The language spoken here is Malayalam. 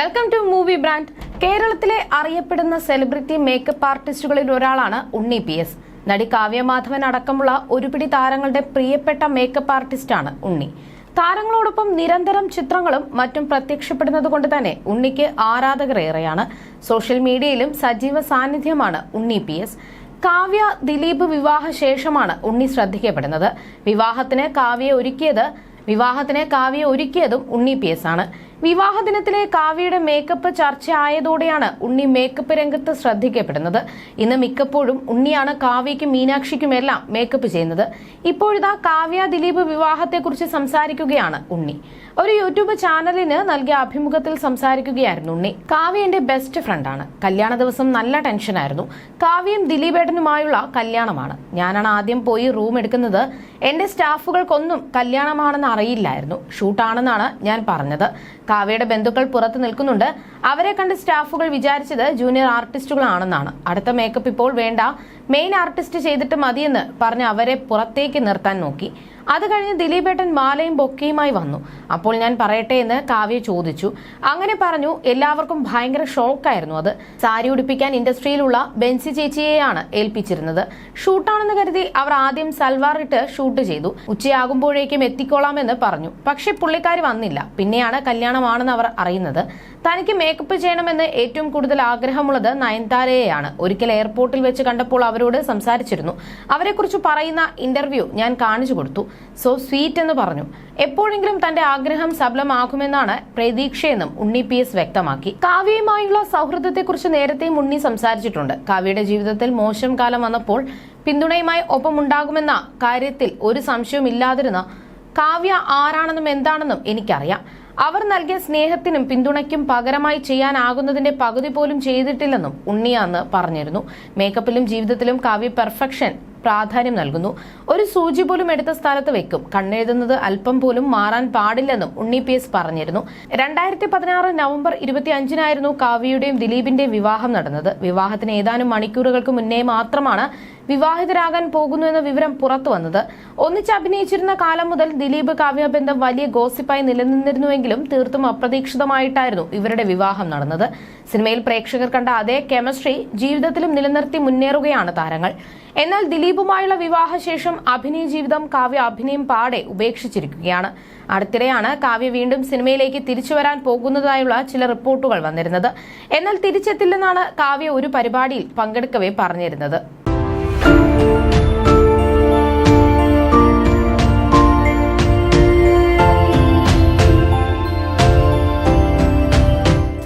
വെൽക്കം ടു മൂവി ബ്രാൻഡ് കേരളത്തിലെ അറിയപ്പെടുന്ന സെലിബ്രിറ്റി മേക്കപ്പ് ആർട്ടിസ്റ്റുകളിൽ ഒരാളാണ് ഉണ്ണി പി എസ്. നടി കാവ്യമാധവൻ അടക്കമുള്ള ഒരുപിടി താരങ്ങളുടെ പ്രിയപ്പെട്ട മേക്കപ്പ് ആർട്ടിസ്റ്റാണ് ഉണ്ണി. താരങ്ങളോടൊപ്പം നിരന്തരം ചിത്രങ്ങളും മറ്റും പ്രത്യക്ഷപ്പെടുന്നത് കൊണ്ട് തന്നെ ഉണ്ണിക്ക് ആരാധകരേറെയാണ്. സോഷ്യൽ മീഡിയയിലും സജീവ സാന്നിധ്യമാണ് ഉണ്ണി പി എസ്. കാവ്യ ദിലീപ് വിവാഹ ശേഷമാണ് ഉണ്ണി ശ്രദ്ധിക്കപ്പെടുന്നത്. വിവാഹത്തിന് കാവ്യ ഒരുക്കിയത് വിവാഹത്തിന് കാവ്യ ഒരുക്കിയതും ഉണ്ണി പി എസ് ആണ്. വിവാഹ ദിനത്തിലെ കാവ്യയുടെ മേക്കപ്പ് ചർച്ച ചർച്ചയായതോടെയാണ് ഉണ്ണി മേക്കപ്പ് രംഗത്ത് ശ്രദ്ധിക്കപ്പെടുന്നത്. ഇന്ന് മിക്കപ്പോഴും ഉണ്ണിയാണ് കാവ്യയ്ക്കും മീനാക്ഷിക്കുമെല്ലാം മേക്കപ്പ് ചെയ്യുന്നത്. ഇപ്പോഴിതാ കാവ്യ ദിലീപ് വിവാഹത്തെക്കുറിച്ച് സംസാരിക്കുകയാണ് ഉണ്ണി. ഒരു യൂട്യൂബ് ചാനലിന് നൽകിയ അഭിമുഖത്തിൽ സംസാരിക്കുകയായിരുന്നു ഉണ്ണി. കാവ്യ എന്റെ ബെസ്റ്റ് ഫ്രണ്ടാണ് കല്യാണ ദിവസം നല്ല ടെൻഷനായിരുന്നു കാവ്യയും ദിലീപേട്ടനുമായുള്ള കല്യാണമാണ്. ഞാനാണ് ആദ്യം പോയി റൂം എടുക്കുന്നത്. എന്റെ സ്റ്റാഫുകൾക്കൊന്നും കല്യാണമാണെന്ന് അറിയില്ലായിരുന്നു. ഷൂട്ടാണെന്നാണ് ഞാൻ പറഞ്ഞത്. കാവ്യയുടെ ബന്ധുക്കൾ പുറത്ത് നിൽക്കുന്നുണ്ട്. അവരെ കണ്ട് സ്റ്റാഫുകൾ വിചാരിച്ചത് ജൂനിയർ ആർട്ടിസ്റ്റുകളാണെന്നാണ്. അടുത്ത മേക്കപ്പ് ഇപ്പോൾ വേണ്ട. മെയിൻ ആർട്ടിസ്റ്റ് ചെയ്തിട്ട് മതിയെന്ന് പറഞ്ഞ് അവരെ പുറത്തേക്ക് നിർത്താൻ നോക്കി. അത് കഴിഞ്ഞ് ദിലീപേട്ടൻ മാലയും ബൊക്കയുമായി വന്നു. അപ്പോൾ ഞാൻ പറയട്ടെ എന്ന് കാവ്യ ചോദിച്ചു. അങ്ങനെ പറഞ്ഞു എല്ലാവർക്കും ഭയങ്കര ഷോക്കായിരുന്നു അത്. സാരി ഉടുപ്പിക്കാൻ ഇൻഡസ്ട്രിയിലുള്ള ബെൻസി ചേച്ചിയെയാണ് ഏൽപ്പിച്ചിരുന്നത്. ഷൂട്ടാണെന്ന് കരുതി അവർ ആദ്യം സൽവാർ ഇട്ട് ഷൂട്ട് ചെയ്തു. ഉച്ചയാകുമ്പോഴേക്കും എത്തിക്കോളാമെന്ന് പറഞ്ഞു. പക്ഷെ പുള്ളിക്കാരി വന്നില്ല. പിന്നെയാണ് കല്യാണമാണെന്ന് അവർ അറിയുന്നത്. തനിക്ക് മേക്കപ്പ് ചെയ്യണമെന്ന് ഏറ്റവും കൂടുതൽ ആഗ്രഹമുള്ളത് നയൻതാരയെയാണ്. ഒരിക്കൽ എയർപോർട്ടിൽ വെച്ച് കണ്ടപ്പോൾ അവരോട് സംസാരിച്ചിരുന്നു. അവരെക്കുറിച്ച് പറയുന്ന ഇന്റർവ്യൂ ഞാൻ കാണിച്ചു കൊടുത്തു. സോ സ്വീറ്റ് എന്ന് പറഞ്ഞു. എപ്പോഴെങ്കിലും തന്റെ ആഗ്രഹം സബലമാകുമെന്നാണ് പ്രതീക്ഷയെന്നും ഉണ്ണി പി എസ് വ്യക്തമാക്കി. കാവ്യയുമായുള്ള സൗഹൃദത്തെക്കുറിച്ച് നേരത്തെയും ഉണ്ണി സംസാരിച്ചിട്ടുണ്ട്. കാവ്യയുടെ ജീവിതത്തിൽ മോശം കാലം വന്നപ്പോൾ പിന്തുണയുമായി ഒപ്പമുണ്ടാകുമെന്ന കാര്യത്തിൽ ഒരു സംശയവും ഇല്ലാതിരുന്ന കാവ്യ ആരാണെന്നും എന്താണെന്നും എനിക്കറിയാം. അവർ നൽകിയ സ്നേഹത്തിനും പിന്തുണയ്ക്കും പകരമായി ചെയ്യാനാകുന്നതിന്റെ പകുതി പോലും ചെയ്തിട്ടില്ലെന്നും ഉണ്ണിയാന്ന് പറഞ്ഞിരുന്നു. മേക്കപ്പിലും ജീവിതത്തിലും കാവ്യ പെർഫെക്ഷൻ പ്രാധാന്യം നൽകുന്നു. ഒരു സൂചി പോലും എടുത്ത സ്ഥലത്ത് വെക്കും. കണ്ണെഴുതുന്നത് അല്പം പോലും മാറാൻ പാടില്ലെന്നും ഉണ്ണി പി എസ് പറഞ്ഞിരുന്നു. രണ്ടായിരത്തി പതിനാറ് നവംബർ ഇരുപത്തി അഞ്ചിനായിരുന്നു കാവ്യയുടെയും ദിലീപിന്റെയും വിവാഹം നടന്നത്. വിവാഹത്തിന് ഏതാനും മണിക്കൂറുകൾക്ക് മുന്നേ മാത്രമാണ് വിവാഹിതരാകാൻ പോകുന്നു എന്ന വിവരം പുറത്തു വന്നത്. ഒന്നിച്ച് അഭിനയിച്ചിരുന്ന കാലം മുതൽ ദിലീപ് കാവ്യ ബന്ധം വലിയ ഗോസിപ്പായി നിലനിന്നിരുന്നുവെങ്കിലും തീർത്തും അപ്രതീക്ഷിതമായിട്ടായിരുന്നു ഇവരുടെ വിവാഹം നടന്നത്. സിനിമയിൽ പ്രേക്ഷകർ കണ്ട അതേ കെമിസ്ട്രി ജീവിതത്തിലും നിലനിർത്തി മുന്നേറുകയാണ് താരങ്ങൾ. എന്നാൽ ദിലീപുമായുള്ള വിവാഹശേഷം അഭിനയ ജീവിതം കാവ്യ അഭിനയം പാടെ ഉപേക്ഷിച്ചിരിക്കുകയാണ്. അടുത്തിടെയാണ് കാവ്യ വീണ്ടും സിനിമയിലേക്ക് തിരിച്ചു വരാൻ പോകുന്നതായുള്ള ചില റിപ്പോർട്ടുകൾ വന്നിരുന്നത്. എന്നാൽ തിരിച്ചെത്തില്ലെന്നാണ് കാവ്യ ഒരു പരിപാടിയിൽ പങ്കെടുക്കവേ പറഞ്ഞിരുന്നത്. Música